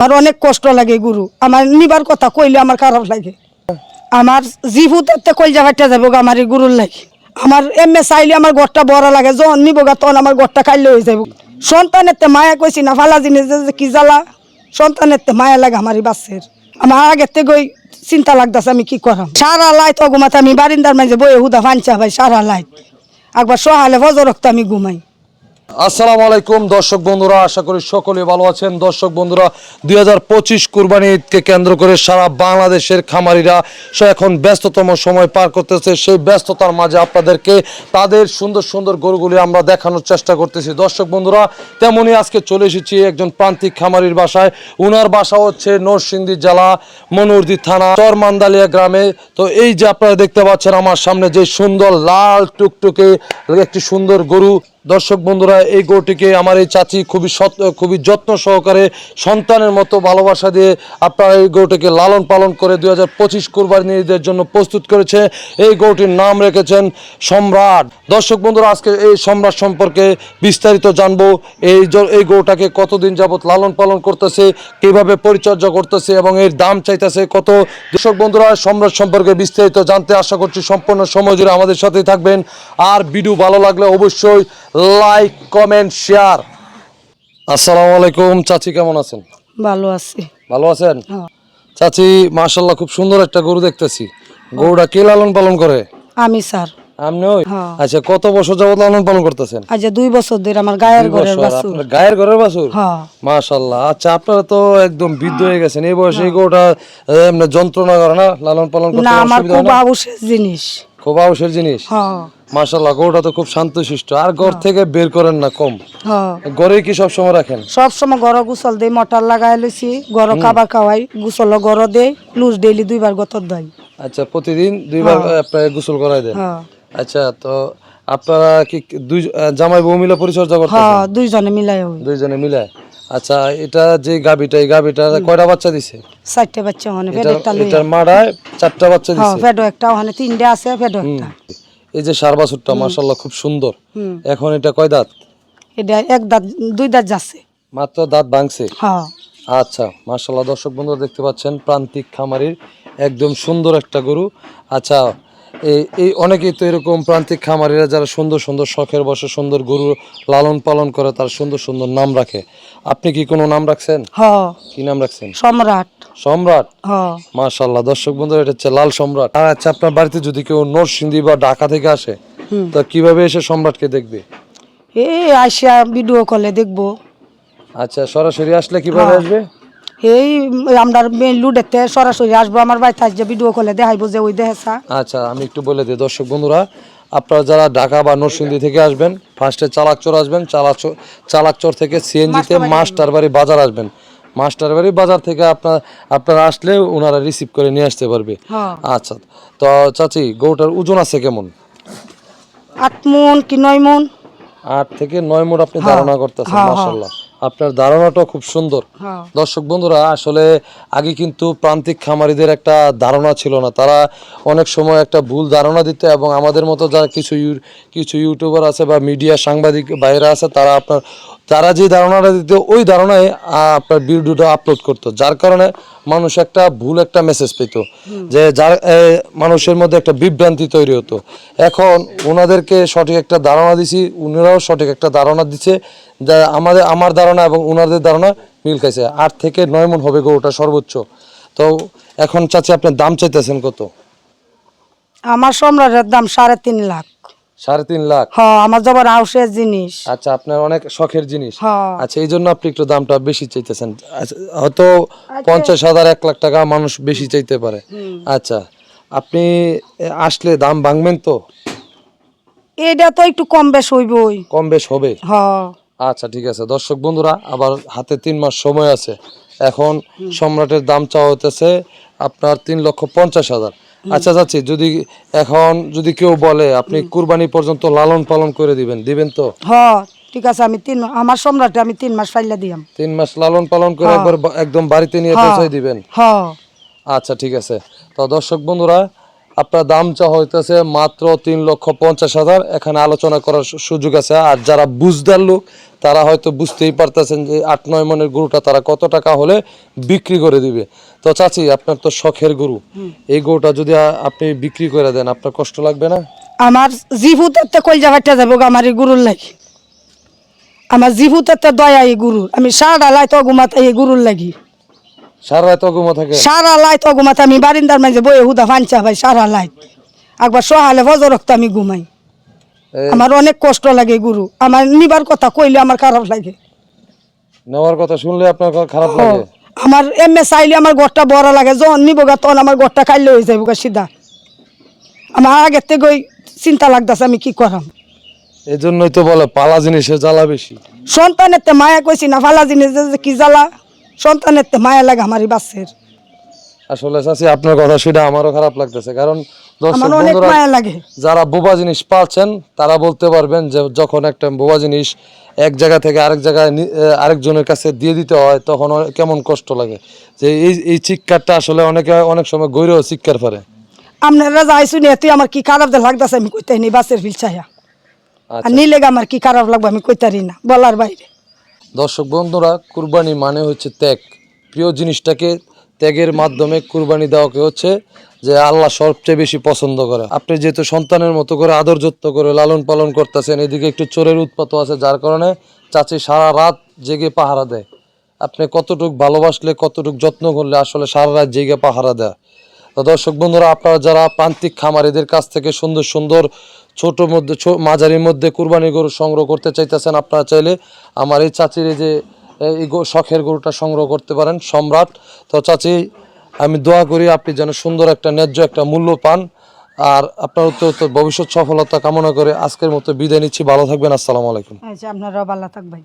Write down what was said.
আমার অনেক কষ্ট লাগে গুরু। আমার নিবার কথা কইলে আমার খারাপ লাগে। আমার জিভুতে কইল জায়গাটা যাব আমার এই গুরুর লাগে। আমার এমএ চাইলে আমার ঘরটা বড় লাগে, যখন নিব গা তখন আমার ঘরটা খাইলে হয়ে যাব সন্তানের তে মায়া কইছি না, ফালা জিনিস কি জ্বালা। সন্তানের তে মায়া লাগে আমার এই বাচ্চের। আমার আগের থেকে চিন্তা লাগতেছে আমি কি করাম। সারা লাইট অগুমাতে আমি বারিন্দার মাঝে বয়ে হুদা ফাঞ্চা ভাই, সারা লাইট। একবার সহালে ফজর রক্ত আমি ঘুমাই। আসসালামু আলাইকুম, দর্শক বন্ধুরা, আশা করি সকলে ভালো আছেন। দর্শক বন্ধুরা, দুই হাজার পঁচিশ কুরবানি ঈদকে কেন্দ্র করে সারা বাংলাদেশের খামারিরা এখন ব্যস্ততম সময় পার করতেছে। সেই ব্যস্ততার মাঝে আপনাদেরকে তাদের সুন্দর সুন্দর গরুগুলি আমরা দেখানোর চেষ্টা করতেছি। দর্শক বন্ধুরা, তেমনই আজকে চলে এসেছি একজন প্রান্তিক খামারির বাসায়। উনার বাসা হচ্ছে নরসিংদী জেলা মনুরদি থানা, চরমান্দালিয়া গ্রামে। তো এই যে আপনারা দেখতে পাচ্ছেন, আমার সামনে যে সুন্দর লাল টুকটুকে একটি সুন্দর গরু দর্শক বন্ধুরা, এই গরুটিকে আমার এই চাচি খুবই সৎ, খুবই যত্ন সহকারে সন্তানের মতো ভালোবাসা দিয়ে আপনারা এই গরুটিকে লালন পালন করে দুই হাজার পঁচিশ কোরবানিদের জন্য প্রস্তুত করেছে। এই গরুটির নাম রেখেছেন সম্রাট। দর্শক বন্ধুরা, আজকে এই সম্রাট সম্পর্কে বিস্তারিত জানব। এই এই গরুটাকে কতদিন যাবত লালন পালন করতেছে, কীভাবে পরিচর্যা করতেছে এবং এর দাম চাইতেছে কত? দর্শক বন্ধুরা, সম্রাট সম্পর্কে বিস্তারিত জানতে আশা করছি সম্পূর্ণ সময় জুড়ে আমাদের সাথেই থাকবেন। আর ভিডিও ভালো লাগলে অবশ্যই লাইক কমেন্ট শেয়ার আসসালামু আলাইকুম চাচি কেমন আছেন? ভালো আছি। ভালো আছেন। চাচি মাশাল্লাহ খুব সুন্দর একটা গরু দেখতেছি। গরুটা কে লালন পালন করে? আমি স্যার। আপনি। আচ্ছা কত বছর যাবত লালন পালন করতেছেন? আজ দুই বছর ধরে আমার গায়ের ঘরের বছর। গায়ের ঘরের বাছুর হ্যাঁ মাশাল্লাহ আচ্ছা আপনারা তো একদম বৃদ্ধ হয়ে গেছেন। এই বয়সে এই গরুটা যন্ত্রণা করে না? লালন পালন করতে না আমার খুব আবশ্যক জিনিস। খুব আবশ্যের জিনিস। মাশাল্লাহ গরুটা তো খুব শান্তশিষ্ট। আর ঘর থেকে বের করেন না কম। ঘরে কি সব সময় রাখেন? সব সময় গড় গুসল দেই মটর লাগাই লইছি গড় খাবার খাওয়াই গুসল গড় দেই লুজ ডেইলি দুইবার গতর দেয় আচ্ছা প্রতিদিন দুইবার আপনার গোসল করাই দেন? আচ্ছা তো আপনারা কি দুই জামাই বউ মিলে পরিচর্যা করতেন হ্যাঁ দুইজনে মিলাই হই দুইজনে মিলে আচ্ছা এটা যে গাবিটা এই গাবিটা কয়টা বাচ্চা দিছে? চারটে বাচ্চা ওখানে ফেড একটা লই এটার মাড়ায় চারটা বাচ্চা দিছে। হ্যাঁ ফেডো একটা ওখানে তিনটে আছে ফেডো একটা। এই যে সার বাছুরটা মাশাল্লাহ খুব সুন্দর। এখন এটা কয় দাঁত? এটা এক দাঁত দুই দাঁত যাচ্ছে। মাত্র দাঁত ভাঙছে? হ্যাঁ। আচ্ছা মার্শাল্লাহ দর্শক বন্ধুরা দেখতে পাচ্ছেন প্রান্তিক খামারির একদম সুন্দর একটা গরু। আচ্ছা এই অনেকেই তো এরকম প্রান্তিক খামারিরা যারা সুন্দর সুন্দর শখের বসে সুন্দর গরু লালন পালন করে তার সুন্দর সুন্দর নাম রাখে। আপনি কি কোনো নাম রাখছেন? হ্যাঁ কি নাম রাখছেন? সম্রাট। সম্রাট? হ্যাঁ মার্শাল্লাহ দর্শক বন্ধুরা এটা হচ্ছে লাল সম্রাট। আর আচ্ছা আপনার বাড়িতে যদি কেউ নরসিংদী বা ঢাকা থেকে আসে। তো কীভাবে এসে সম্রাটকে দেখবে? এই আসিয়া ভিডিও কলে দেখব। আচ্ছা সরাসরি আসলে কীভাবে। আসবে? এই আমরা লুডেতে সরাসরি আসব। আমার বাড়িতে আসবে ভিডিও কলে দেখাইবো যে ওই দেহেছা আচ্ছা আমি একটু বলে দিই দর্শক বন্ধুরা আপনারা যারা ঢাকা বা নরসিংদী থেকে আসবেন ফার্স্টে চালাকচর আসবেন চালাকচর চালাকচর থেকে সিএনজিতে মাস্টারবাড়ি বাজার আসবেন। মাস্টারবাড়ি বাজার থেকে আপনার আপনারা আসলে ওনারা রিসিভ করে নিয়ে আসতে পারবে। হ্যাঁ। আচ্ছা তো চাচি গরুটার ওজন আছে কেমন? আট মন কি নয় মন? আট থেকে নয় মোট আপনি ধারণা করতেছেন হ্যাঁ, হ্যাঁ। মাসাল্লাহ আপনার ধারণাটা খুব সুন্দর। হ্যাঁ। দর্শক বন্ধুরা আসলে আগে কিন্তু প্রান্তিক খামারিদের একটা ধারণা ছিল না। তারা অনেক সময় একটা ভুল ধারণা দিতে এবং আমাদের মতো যারা কিছু কিছু ইউটিউবার আছে বা মিডিয়া সাংবাদিক বাইরে আছে তারা আপনার তারা যে ধারণাটা দিত ওই ধারণায় আপনার ভিডিওটা আপলোড করতো। যার কারণে মানুষ একটা ভুল একটা মেসেজ পেত। যে যার মানুষের মধ্যে একটা বিভ্রান্তি তৈরি হতো। এখন ওনাদেরকে সঠিক একটা ধারণা দিছি উনারাও সঠিক একটা ধারণা দিচ্ছে যা আমাদের আমার ধারণা এবং ওনাদের ধারণা মিল খাইছে। আট থেকে নয় মন হবে গরুটা সর্বোচ্চ। তো এখন চাচি আপনার দাম চাইতেছেন কত? আমার সম্রাটের দাম সাড়ে তিন লাখ। সাড়ে তিন লাখ? হ্যাঁ আমার জবার হাউসের জিনিস। আচ্ছা আপনার অনেক শখের জিনিস। আচ্ছা এই জন্য আপনি একটু দামটা বেশি চাইতেছেন। আচ্ছা, হয়তো পঞ্চাশ হাজার এক লাখ টাকা মানুষ বেশি চাইতে পারে। আচ্ছা আপনি আসলে দাম ভাঙবেন তো? এইটা তো একটু কম বেশ হইবই। কম বেশ হবে। হ্যাঁ আচ্ছা ঠিক আছে। দর্শক বন্ধুরা আবার হাতে তিন মাস সময় আছে। এখন সম্রাটের দাম চাওয়া হতেছে আপনার তিন লক্ষ পঞ্চাশ হাজার। আচ্ছা যাচ্ছি। যদি এখন যদি কেউ বলে আপনি কুরবানি পর্যন্ত লালন পালন করে দিবেন দিবেন তো? হ্যাঁ ঠিক আছে আমি তিন আমার সম্রাটে আমি তিন মাস ফাইলে দিয়াম। তিন মাস লালন পালন করে একবার একদম বাড়িতে নিয়ে। পৌঁছাই দিবেন? হ্যাঁ আচ্ছা ঠিক আছে। তো দর্শক বন্ধুরা আপনার দাম চা হইতেছে মাত্র তিন লক্ষ পঞ্চাশ হাজার। এখানে আলোচনা করার সুযোগ আছে। আর যারা বুঝদার লোক তারা হয়তো বুঝতেই পারতেছেন যে আট নয় মনের গরুটা তারা কত টাকা হলে বিক্রি করে দিবে। তো চাচি আপনার তো শখের গরু। এই গরুটা যদি আপনি বিক্রি করে দেন আপনার কষ্ট লাগবে না? আমার জিভুতে কলজা ফাটা যাব আমার এই গরুর লাগি। আমার জিভুতে দয়া এই গুরুর। আমি সারা লাই তো ঘুমাতে এই গুরুর লাগি। সারা রাত অগুমা থাকে। সারা লাই তো ঘুমাতে আমি বারিন্দার মাঝে বয়ে হুদা ফাঞ্চা ভাই সারা লাই একবার সহালে ফজর রক্ত আমি ঘুমাই। আমার অনেক কষ্ট লাগে গুরু। আমার নিবার কথা কইলে আমার খারাপ লাগে। নেওয়ার কথা শুনলে আপনার খারাপ লাগে? আমার এমএ চাইলে আমার ঘরটা বড় লাগে। যখন নিব গা তখন আমার ঘরটা খাইলে হয়ে যাব সিধা। আমার আগের থেকে চিন্তা লাগতেছে আমি কি করাম? এই জন্যই তো বলে পালা জিনিসে জ্বালা বেশি। সন্তানের তে মায়া কইছি না ফালা জিনিস কি জ্বালা? সন্তানের মায়া লাগে আমার এই বাচ্চের। আসলে চাচি আপনার কথা সেটা আমারও খারাপ লাগতেছে। কারণ দর্শক বন্ধুরা যারা বোবা জিনিস পাচ্ছেন তারা বলতে পারবেন যে যখন একটা বোবা জিনিস এক জায়গা থেকে আরেক জায়গায় আরেকজনের কাছে দিয়ে দিতে হয় তখন কেমন কষ্ট লাগে। যে এই এই চিৎকারটা আসলে অনেকে অনেক সময় গৈরেও চিৎকার পারে আপনারা যাই শুনি তুই আমার কি খারাপ লাগতেছে? আমি কইতে নি বাসের ফিল আর আচ্ছা। নিলে আমার কি খারাপ লাগবে? আমি কইতারি না বলার বাইরে। দর্শক বন্ধুরা, কুরবানি মানে হচ্ছে ত্যাগ। প্রিয় জিনিসটাকে ত্যাগের মাধ্যমে কুরবানি দেওয়াকে হচ্ছে? যে আল্লাহ সবচেয়ে বেশি পছন্দ করে। আপনি যেহেতু সন্তানের মতো করে আদর যত্ন করে লালন পালন করতেছেন, এদিকে একটু চোরের উৎপাত আছে, যার কারণে চাচি সারা রাত জেগে পাহারা দেয়। আপনি কতটুক ভালোবাসলে, কতটুক যত্ন করলে আসলে সারা রাত জেগে পাহারা দেয়। তো দর্শক বন্ধুরা, আপনারা যারা প্রান্তিক খামারিদের কাছ থেকে সুন্দর সুন্দর ছোট মধ্যে মাঝারির মধ্যে কুরবানি গরু সংগ্রহ করতে চাইতেছেন, আপনারা চাইলে আমার এই চাচির যে, এই শখের গরুটা সংগ্রহ করতে পারেন, সম্রাট। তো চাচি, আমি দোয়া করি আপনি যেন সুন্দর একটা, ন্যায্য একটা মূল্য পান। আর আপনার উত্তর উত্তর ভবিষ্যৎ সফলতা কামনা করে আজকের মতো বিদায় নিচ্ছি। ভালো থাকবেন, আসসালামু আলাইকুম। আচ্ছা আপনারা ভালো থাকবেন।